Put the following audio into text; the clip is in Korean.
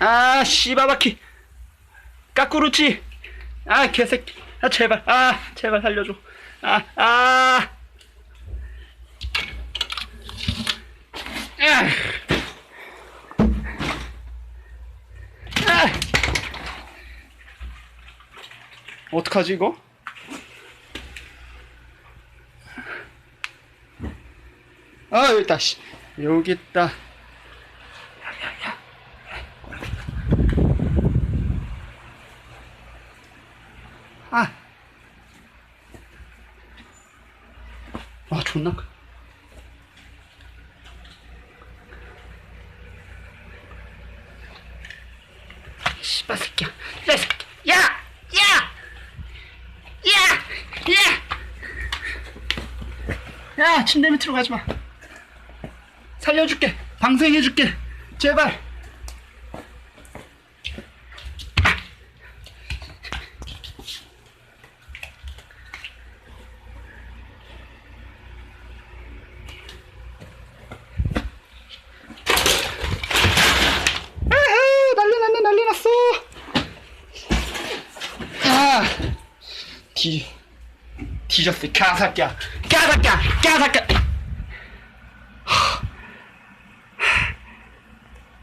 아, 씨바바키. 까꾸루치. 아, 개새끼. 아, 제발. 아, 제발 살려줘. 아, 아. 아. 아. 어떡하지, 이거? 아, 여기 있다, 씨. 여기 있다. 아. 아, 존나 크. 씨발 새끼야. 야, 이 새끼. 야! 야! 야! 야! 야, 침대 밑으로 가지 마. 살려줄게. 방생해줄게. 제발. 아, 뒤, 뒤졌어, 까사끼야. 까사끼야, 까사끼야.